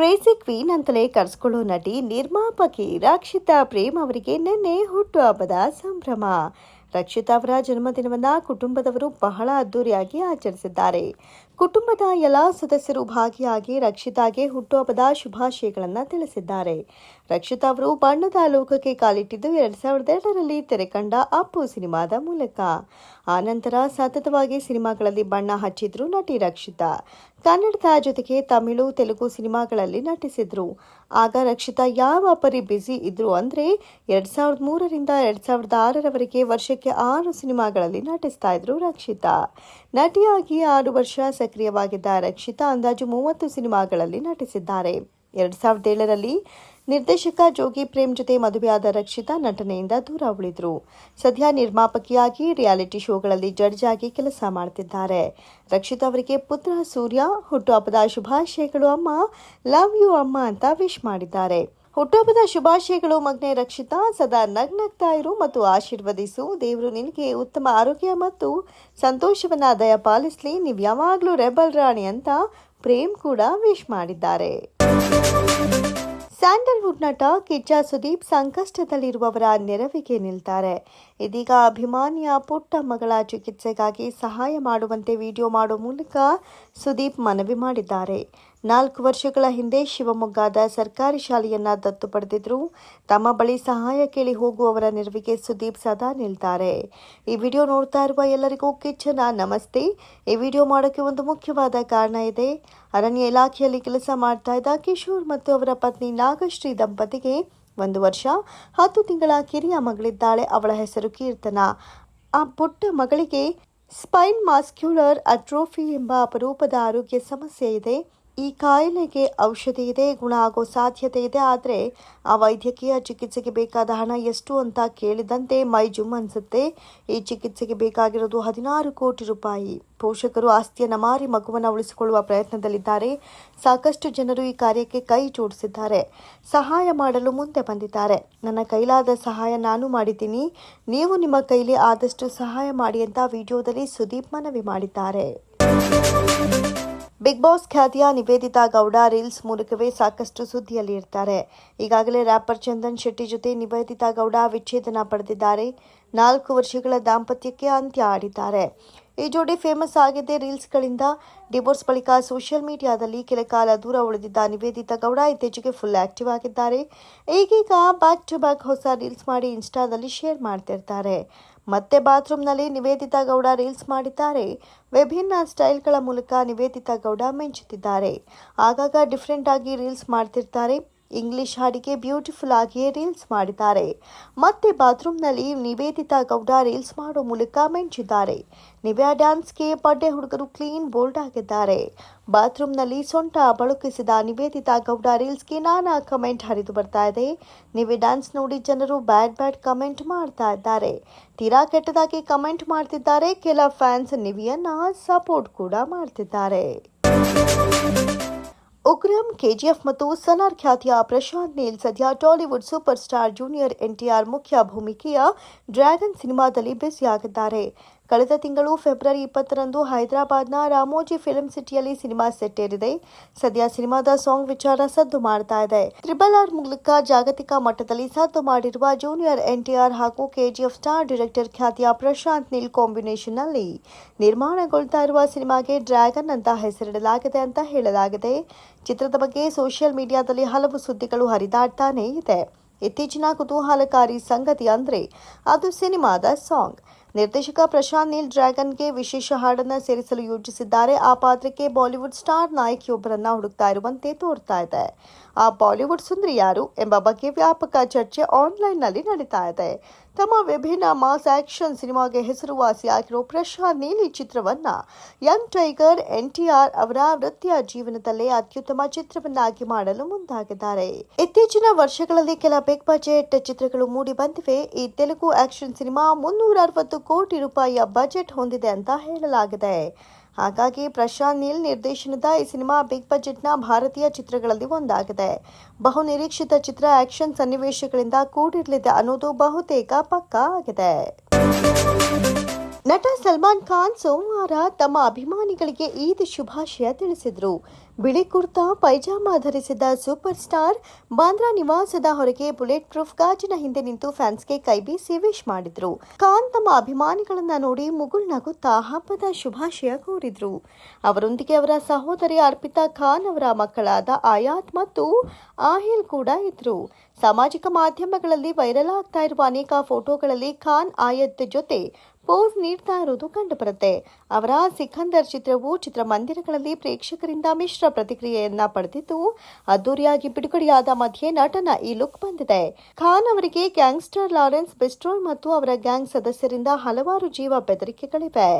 Crazy queen ಅಂತಲೇ ಕರೆಸ್ಕೊಳ್ಳೋ ನಟಿ ನಿರ್ಮಾಪಕಿ ರಕ್ಷಿತಾ ಪ್ರೇಮ್ ಅವರಿಗೆ ನಿನ್ನೆ ಹುಟ್ಟುಹಬ್ಬದ ಸಂಭ್ರಮ. ರಕ್ಷಿತಾ ಅವರ ಜನ್ಮದಿನವನ್ನ ಕುಟುಂಬದವರು ಬಹಳ ಅದ್ದೂರಿಯಾಗಿ ಆಚರಿಸಿದ್ದಾರೆ. ಕುಟುಂಬದ ಎಲ್ಲ ಸದಸ್ಯರು ಭಾಗಿಯಾಗಿ ರಕ್ಷಿತಾಗೆ ಹುಟ್ಟುಹಬ್ಬದ ಶುಭಾಶಯಗಳನ್ನು ತಿಳಿಸಿದ್ದಾರೆ. ರಕ್ಷಿತಾ ಅವರು ಬಣ್ಣದ ಲೋಕಕ್ಕೆ ಕಾಲಿಟ್ಟಿದ್ದು ಎರಡ್ ಸಾವಿರದ ಎರಡರಲ್ಲಿ ತೆರೆ ಕಂಡ ಅಪ್ಪು ಸಿನಿಮಾದ ಮೂಲಕ. ಆನಂತರ ಸತತವಾಗಿ ಸಿನಿಮಾಗಳಲ್ಲಿ ಬಣ್ಣ ಹಚ್ಚಿದ್ರು ನಟಿ ರಕ್ಷಿತಾ. ಕನ್ನಡದ ಜೊತೆಗೆ ತಮಿಳು, ತೆಲುಗು ಸಿನಿಮಾಗಳಲ್ಲಿ ನಟಿಸಿದ್ರು. ಆಗ ರಕ್ಷಿತಾ ಯಾವ ಪರಿ ಬ್ಯುಸಿ ಇದ್ರು ಅಂದ್ರೆ ಎರಡ್ ಸಾವಿರದ ಮೂರರಿಂದ ಎರಡ್ ಸಾವಿರದ ಆರರವರೆಗೆ ವರ್ಷಕ್ಕೆ ಆರು ಸಿನಿಮಾಗಳಲ್ಲಿ ನಟಿಸ್ತಾ ಇದ್ರು ರಕ್ಷಿತಾ. ನಟಿಯಾಗಿ ಆರು ವರ್ಷ ಸಕ್ರಿಯವಾಗಿದ್ದ ರಕ್ಷಿತಾ ಅಂದಾಜು ಮೂವತ್ತು ಸಿನಿಮಾಗಳಲ್ಲಿ ನಟಿಸಿದ್ದಾರೆ. ಎರಡ್ ಸಾವಿರದ ಏಳರಲ್ಲಿ ನಿರ್ದೇಶಕ ಜೋಗಿ ಪ್ರೇಮ್ ಜೊತೆ ಮದುವೆಯಾದ ರಕ್ಷಿತಾ ನಟನೆಯಿಂದ ದೂರ ಉಳಿದ್ರು. ಸದ್ಯ ನಿರ್ಮಾಪಕಿಯಾಗಿ ರಿಯಾಲಿಟಿ ಶೋಗಳಲ್ಲಿ ಜಡ್ಜ್ ಆಗಿ ಕೆಲಸ ಮಾಡ್ತಿದ್ದಾರೆ. ರಕ್ಷಿತಾ ಅವರಿಗೆ ಪುತ್ರ ಸೂರ್ಯ ಹುಟ್ಟುಹಬ್ಬದ ಶುಭಾಶಯಗಳು ಅಮ್ಮ, ಲವ್ ಯು ಅಮ್ಮ ಅಂತ ವಿಶ್ ಮಾಡಿದ್ದಾರೆ. ಹುಟ್ಟುಹಬ್ಬದ ಶುಭಾಶಯಗಳು, ಮಗ್ನೆ ರಕ್ಷಿತಾ. ಸದಾ ನಗ್ನಗ್ತಾ ಇರು ಮತ್ತು ಆಶೀರ್ವದಿಸು. ದೇವರು ನಿನಗೆ ಉತ್ತಮ ಆರೋಗ್ಯ ಮತ್ತು ಸಂತೋಷವನ್ನ ದಯ ಪಾಲಿಸ್ಲಿ. ನೀವು ಯಾವಾಗಲೂ ರೆಬಲ್ ರಾಣಿ ಅಂತ ಪ್ರೇಮ್ ಕೂಡ ವಿಶ್ ಮಾಡಿದ್ದಾರೆ. ಸ್ಯಾಂಡಲ್ವುಡ್ ನಟ ಕಿಚ್ಚ ಸುದೀಪ್ ಸಂಕಷ್ಟದಲ್ಲಿರುವವರ ನೆರವಿಗೆ ನಿಲ್ತಾರೆ. ಇದೀಗ ಅಭಿಮಾನಿಯ ಪುಟ್ಟ ಮಗಳ ಚಿಕಿತ್ಸೆಗಾಗಿ ಸಹಾಯ ಮಾಡುವಂತೆ ವಿಡಿಯೋ ಮಾಡುವ ಮೂಲಕ ಸುದೀಪ್ ಮನವಿ ಮಾಡಿದ್ದಾರೆ. ನಾಲ್ಕು ವರ್ಷಗಳ ಹಿಂದೆ ಶಿವಮೊಗ್ಗದ ಸರ್ಕಾರಿ ಶಾಲೆಯನ್ನ ದತ್ತು ಪಡೆದಿದ್ರು. ತಮ್ಮ ಬಳಿ ಸಹಾಯ ಕೇಳಿ ಹೋಗುವವರ ನೆರವಿಗೆ ಸುದೀಪ್ ಸದಾ ನಿಲ್ತಾರೆ. ಈ ವಿಡಿಯೋ ನೋಡ್ತಾ ಇರುವ ಎಲ್ಲರಿಗೂ ಕಿಚ್ಚನ ನಮಸ್ತೆ. ಈ ವಿಡಿಯೋ ಮಾಡೋಕ್ಕೆ ಒಂದು ಮುಖ್ಯವಾದ ಕಾರಣ ಇದೆ. ಅರಣ್ಯ ಇಲಾಖೆಯಲ್ಲಿ ಕೆಲಸ ಮಾಡ್ತಾ ಇದ್ದ ಕಿಶೋರ್ ಮತ್ತು ಅವರ ಪತ್ನಿ ನಾಗಶ್ರೀ ದಂಪತಿಗೆ ಒಂದು ವರ್ಷ, ಹತ್ತು ತಿಂಗಳ ಕಿರಿಯ ಮಗಳಿದ್ದಾಳೆ ಅವಳ ಹೆಸರು ಕೀರ್ತನ. ಆ ಪುಟ್ಟ ಮಗಳಿಗೆ ಸ್ಪೈನ್ ಮಾಸ್ಕ್ಯುಲರ್ ಅಟ್ರೋಫಿ ಎಂಬ ಅಪರೂಪದ ಆರೋಗ್ಯ ಸಮಸ್ಯೆ ಇದೆ. ಈ ಕಾಯಿಲೆಗೆ ಔಷಧಿ ಇದೆ ಗುಣ ಆಗೋ ಸಾಧ್ಯತೆ ಇದೆ, ಆದರೆ ಆ ವೈದ್ಯಕೀಯ ಚಿಕಿತ್ಸೆಗೆ ಬೇಕಾದ ಹಣ ಎಷ್ಟು ಅಂತ ಕೇಳಿದಂತೆ ಮೈ ಜುಮ್ ಅನ್ಸುತ್ತೆ. ಈ ಚಿಕಿತ್ಸೆಗೆ ಬೇಕಾಗಿರೋದು ಹದಿನಾರು ಕೋಟಿ ರೂಪಾಯಿ. ಪೋಷಕರು ಆಸ್ತಿಯನ್ನು ಮಾರಿ ಮಗುವನ್ನು ಉಳಿಸಿಕೊಳ್ಳುವ ಪ್ರಯತ್ನದಲ್ಲಿದ್ದಾರೆ. ಸಾಕಷ್ಟು ಜನರು ಈ ಕಾರ್ಯಕ್ಕೆ ಕೈ ಜೋಡಿಸಿದ್ದಾರೆ. ಸಹಾಯ ಮಾಡಲು ಮುಂದೆ ಬಂದಿದ್ದಾರೆ. ನನ್ನ ಕೈಲಾದ ಸಹಾಯ ನಾನು ಮಾಡಿದ್ದೀನಿ. ನೀವು ನಿಮ್ಮ ಕೈಲಿ ಆದಷ್ಟು ಸಹಾಯ ಮಾಡಿ ಅಂತ ವಿಡಿಯೋದಲ್ಲಿ ಸುದೀಪ್ ಮನವಿ ಮಾಡಿದ್ದಾರೆ. ಬಿಗ್ ಬಾಸ್ ಖ್ಯಾತಿಯ ನಿವೇದಿತಾ ಗೌಡ ರೀಲ್ಸ್ ಮೂಲಕವೇ ಸಾಕಷ್ಟು ಸುದ್ದಿಯಲ್ಲಿ ಇರ್ತಾರೆ. ಈಗಾಗಲೇ ರ್ಯಾಪರ್ ಚಂದನ್ ಶೆಟ್ಟಿ ಜೊತೆ ನಿವೇದಿತಾ ಗೌಡ ವಿಚ್ಛೇದನ ಪಡೆದಿದ್ದಾರೆ. ನಾಲ್ಕು ವರ್ಷಗಳ ದಾಂಪತ್ಯಕ್ಕೆ ಅಂತ್ಯ ಆಡಿದ್ದಾರೆ. ಈ ಜೋಡಿ ಫೇಮಸ್ ಆಗಿದೆ ರೀಲ್ಸ್ಗಳಿಂದ ಡಿವೋರ್ಸ್ ಬಳಿಕ ಸೋಷಿಯಲ್ ಮೀಡಿಯಾದಲ್ಲಿ ಕೆಲ ಕಾಲ ದೂರ ಉಳಿದಿದ್ದ ನಿವೇದಿತಾ ಗೌಡ ಇತ್ತೀಚೆಗೆ ಫುಲ್ ಆಕ್ಟಿವ್ ಆಗಿದ್ದಾರೆ. ಈಗೀಗ ಬ್ಯಾಕ್ ಟು ಬ್ಯಾಕ್ ಹೊಸ ರೀಲ್ಸ್ ಮಾಡಿ ಇನ್ಸ್ಟಾದಲ್ಲಿ ಶೇರ್ ಮಾಡ್ತಿರ್ತಾರೆ. ಮತ್ತೆ ಬಾತ್ರೂಮ್ನಲ್ಲಿ ನಿವೇದಿತಾ ಗೌಡ ರೀಲ್ಸ್ ಮಾಡಿದ್ದಾರೆ. ವಿಭಿನ್ನ ಸ್ಟೈಲ್ಗಳ ಮೂಲಕ ನಿವೇದಿತಾ ಗೌಡ ಮಿಂಚುತ್ತಿದ್ದಾರೆ. ಆಗಾಗ ಡಿಫ್ರೆಂಟ್ ಆಗಿ ರೀಲ್ಸ್ ಮಾಡ್ತಿರ್ತಾರೆ. ಇಂಗ್ಲಿಷ್ ಹಾಡಿಗೆ ಬ್ಯೂಟಿಫುಲ್ ಆಗಿಯೇ ರೀಲ್ಸ್ ಮಾಡಿದ್ದಾರೆ. ಮತ್ತೆ ಬಾತ್ರೂಮ್ನಲ್ಲಿ ನಿವೇದಿತಾ ಗೌಡ ರೀಲ್ಸ್ ಮಾಡೋ ಮೂಲಕ ಮೆಂಚಿದ್ದಾರೆ. ನಿವ್ಯಾ ಡ್ಯಾನ್ಸ್ಗೆ ಪಡ್ಡೆ ಹುಡುಗರು ಕ್ಲೀನ್ ಬೋಲ್ಡ್ ಆಗಿದ್ದಾರೆ. ಬಾತ್ರೂಮ್ನಲ್ಲಿ ಸೊಂಟ ಬಳುಕಿಸಿದ ನಿವೇದಿತಾ ಗೌಡ ರೀಲ್ಸ್ಗೆ ನಾನಾ ಕಮೆಂಟ್ ಹರಿದು ಬರ್ತಾ ಇದೆ. ನಿವೆ ಡ್ಯಾನ್ಸ್ ನೋಡಿ ಜನರು ಬ್ಯಾಡ್ ಬ್ಯಾಡ್ ಕಮೆಂಟ್ ಮಾಡ್ತಾ ಇದ್ದಾರೆ. ತೀರಾ ಕೆಟ್ಟದಾಗಿ ಕಮೆಂಟ್ ಮಾಡ್ತಿದ್ದಾರೆ. ಕೆಲ ಫ್ಯಾನ್ಸ್ ನಿವಿಯನ್ನ ಸಪೋರ್ಟ್ ಕೂಡ ಮಾಡ್ತಿದ್ದಾರೆ. ಉಗ್ರಂ, ಕೆಜಿಎಫ್ ಮತ್ತು ಸಲಾರ್ ಖ್ಯಾತಿಯ ಪ್ರಶಾಂತ್ ನೀಲ್ ಸದ್ಯ Tollywood super star junior NTR ಮುಖ್ಯ ಭೂಮಿಕೆಯ ಡ್ರ್ಯಾಗನ್ ಸಿನಿಮಾದಲ್ಲಿ ಬ್ಯುಸಿಯಾಗಿದ್ದಾರೆ. ಕಳೆದ ತಿಂಗಳು ಫೆಬ್ರವರಿ ಇಪ್ಪತ್ತರಂದು ಹೈದರಾಬಾದ್ನ ರಾಮೋಜಿ ಫಿಲ್ಮ್ ಸಿಟಿಯಲ್ಲಿ ಸಿನಿಮಾ ಸೆಟ್ ಏರಿದೆ. ಸದ್ಯ ಸಿನಿಮಾದ ಸಾಂಗ್ ವಿಚಾರ ಸದ್ದು ಮಾಡ್ತಾ ಇದೆ. ಟ್ರಿಬಲ್ ಆರ್ ಮೂಲಕ ಜಾಗತಿಕ ಮಟ್ಟದಲ್ಲಿ ಸದ್ದು ಮಾಡಿರುವ ಜೂನಿಯರ್ ಎನ್ಟಿಆರ್ ಹಾಗೂ ಕೆಜಿಎಫ್ ಸ್ಟಾರ್ ಡೈರೆಕ್ಟರ್ ಖ್ಯಾತಿಯ ಪ್ರಶಾಂತ್ ನೀಲ್ ಕಾಂಬಿನೇಷನ್ನಲ್ಲಿ ನಿರ್ಮಾಣಗೊಳ್ತಾ ಇರುವ ಸಿನಿಮಾಗೆ ಡ್ರ್ಯಾಗನ್ ಅಂತ ಹೆಸರಿಡಲಾಗಿದೆ ಅಂತ ಹೇಳಲಾಗಿದೆ. ಚಿತ್ರದ ಬಗ್ಗೆ ಸೋಷಿಯಲ್ ಮೀಡಿಯಾದಲ್ಲಿ ಹಲವು ಸುದ್ದಿಗಳು ಹರಿದಾಡ್ತಾನೇ ಇದೆ. ಇತ್ತೀಚಿನ ಕುತೂಹಲಕಾರಿ ಸಂಗತಿ ಅಂದ್ರೆ ಅದು ಸಿನಿಮಾದ ಸಾಂಗ್. ನಿರ್ದೇಶಕ ಪ್ರಶಾಂತ್ ನೀಲ್ ಡ್ರ್ಯಾಗನ್ಗೆ ವಿಶೇಷ ಹಾಡನ್ನು ಸೇರಿಸಲು ಯೋಜಿಸಿದ್ದಾರೆ ಆ ಪಾತ್ರಕ್ಕೆ ಬಾಲಿವುಡ್ ಸ್ಟಾರ್ ನಾಯಕಿಯೊಬ್ಬರನ್ನ ಹುಡುಕ್ತಾ ಇರುವಂತೆ ತೋರ್ತಾ ಇದೆ. ಆ ಬಾಲಿವುಡ್ ಸುಂದರಿ ಯಾರು ಎಂಬ ಬಗ್ಗೆ ವ್ಯಾಪಕ ಚರ್ಚೆ ಆನ್ಲೈನ್ನಲ್ಲಿ ನಡೀತಾ ಇದೆ. ತಮ್ಮ ವಿಭಿನ್ನ ಮಾಸ್ ಆಕ್ಷನ್ ಸಿನಿಮಾಗೆ ಹೆಸರುವಾಸಿಯಾಗಿರೋ ಪ್ರಶಾಂತ್ ನೀಲಿ ಚಿತ್ರವನ್ನ ಯಂಗ್ ಟೈಗರ್ ಎನ್ಟಿಆರ್ ಅವರ ವೃತ್ತಿಯ ಜೀವನದಲ್ಲೇ ಅತ್ಯುತ್ತಮ ಚಿತ್ರವನ್ನಾಗಿ ಮಾಡಲು ಮುಂದಾಗಿದ್ದಾರೆ. ಇತ್ತೀಚಿನ ವರ್ಷಗಳಲ್ಲಿ ಕೆಲ ಬಿಗ್ ಬಜೆಟ್ ಚಿತ್ರಗಳು ಮೂಡಿ ಬಂದಿವೆ. ಈ ತೆಲುಗು ಆಕ್ಷನ್ ಸಿನಿಮಾ ಮುನ್ನೂರ ಅರವತ್ತು ಕೋಟಿ ರೂಪಾಯಿಯ ಬಜೆಟ್ ಹೊಂದಿದೆ ಅಂತ ಹೇಳಲಾಗಿದೆ. ಹಾಗಾಗಿ ಪ್ರಶಾಂತ್ ನೀಲ್ ನಿರ್ದೇಶನದ ಈ ಸಿನಿಮಾ ಬಿಗ್ ಬಜೆಟ್ನ ಭಾರತೀಯ ಚಿತ್ರಗಳಲ್ಲಿ ಒಂದಾಗಿದೆ. ಬಹು ನಿರೀಕ್ಷಿತ ಚಿತ್ರ ಆಕ್ಷನ್ ಸನ್ನಿವೇಶಗಳಿಂದ ಕೂಡಿರಲಿದೆ ಅನ್ನೋದು ಬಹುತೇಕ ಪಕ್ಕಾ ಆಗಿದೆ. ನಟ ಸಲ್ಮಾನ್ ಖಾನ್ ಸೋಮವಾರ ತಮ್ಮ ಅಭಿಮಾನಿಗಳಿಗೆ ಈದ್ ಶುಭಾಶಯ ತಿಳಿಸಿದರು. ಬಿಳಿ ಕುರ್ತಾ, ಪೈಜಾಮಾ ಧರಿಸಿದ ಸೂಪರ್ ಸ್ಟಾರ್ ಬಾಂದ್ರಾ ನಿವಾಸದ ಹೊರಗೆ ಬುಲೆಟ್ ಪ್ರೂಫ್ ಗಾಜಿನ ಹಿಂದೆ ನಿಂತು ಫ್ಯಾನ್ಸ್ಗೆ ಕೈಬೀಸಿ ವಿಶ್ ಮಾಡಿದ್ರು. ಖಾನ್ ತಮ್ಮ ಅಭಿಮಾನಿಗಳನ್ನ ನೋಡಿ ಮುಗುಳ್ನಗುತ್ತಾ ಹಬ್ಬದ ಶುಭಾಶಯ ಕೋರಿದ್ರು. ಅವರೊಂದಿಗೆ ಅವರ ಸಹೋದರಿ ಅರ್ಪಿತಾ ಖಾನ್ ಅವರ ಮಕ್ಕಳಾದ ಆಯಾತ್ ಮತ್ತು ಆಹಿಲ್ ಕೂಡ ಇದ್ರು. ಸಾಮಾಜಿಕ ಮಾಧ್ಯಮಗಳಲ್ಲಿ ವೈರಲ್ ಆಗ್ತಾ ಇರುವ ಅನೇಕ ಫೋಟೋಗಳಲ್ಲಿ ಖಾನ್, ಆಯತ್ ಜೊತೆ ಪೋಸ್ ನೀಡ್ತಾ ಇರೋದು ಕಂಡುಬರುತ್ತೆ. ಅವರ ಸಿಖಂದರ್ ಚಿತ್ರವು ಚಿತ್ರಮಂದಿರಗಳಲ್ಲಿ ಪ್ರೇಕ್ಷಕರಿಂದ ಮಿಶ್ರ ಪ್ರತಿಕ್ರಿಯೆಯನ್ನ ಪಡೆದಿದ್ದು, ಅದ್ದೂರಿಯಾಗಿ ಬಿಡುಗಡೆಯಾದ ಮಧ್ಯೆ ನಟನ ಈ ಲುಕ್ ಬಂದಿದೆ. ಖಾನ್ ಅವರಿಗೆ ಗ್ಯಾಂಗ್ಸ್ಟರ್ ಲಾರೆನ್ಸ್ ಬೆಸ್ಟ್ರೋಲ್ ಮತ್ತು ಅವರ ಗ್ಯಾಂಗ್ ಸದಸ್ಯರಿಂದ ಹಲವಾರು ಜೀವ ಬೆದರಿಕೆಗಳಿವೆ.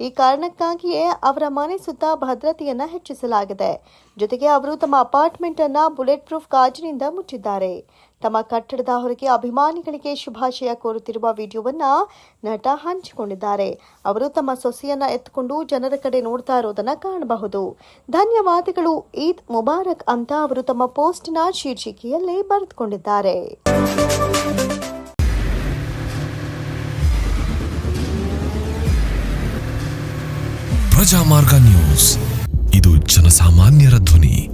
ಈ ಕಾರಣಕ್ಕಾಗಿಯೇ ಅವರ ಮನೆ ಸುತ್ತ ಭದ್ರತೆಯನ್ನ ಹೆಚ್ಚಿಸಲಾಗಿದೆ. ಜೊತೆಗೆ ಅವರು ತಮ್ಮ ಅಪಾರ್ಟ್ಮೆಂಟ್ ಅನ್ನ ಬುಲೆಟ್ ಪ್ರೂಫ್ ಗಾಜಿನಿಂದ ಮುಚ್ಚಿದ್ದಾರೆ. ತಮ್ಮ ಕಟ್ಟಡದ ಹೊರಗೆ ಅಭಿಮಾನಿಗಳಿಗೆ ಶುಭಾಶಯ ಕೋರುತ್ತಿರುವ ವಿಡಿಯೋವನ್ನ ನಟ ಹಂಚಿಕೊಂಡಿದ್ದಾರೆ. ಅವರು ತಮ್ಮ ಸೊಸೆಯನ್ನ ಎತ್ತುಕೊಂಡು ಜನರ ಕಡೆ ನೋಡ್ತಾ ಇರೋದನ್ನ ಕಾಣಬಹುದು. ಧನ್ಯವಾದಗಳು. ಈದ್ ಮುಬಾರಕ್ ಅಂತ ಅವರು ತಮ್ಮ ಪೋಸ್ಟ್ನ ಶೀರ್ಷಿಕೆಯಲ್ಲೇ ಬರೆದುಕೊಂಡಿದ್ದಾರೆ. ಪ್ರಜಾಮಾರ್ಗ ನ್ಯೂಸ್. ಇದು ಜನಸಾಮಾನ್ಯರ ಧ್ವನಿ.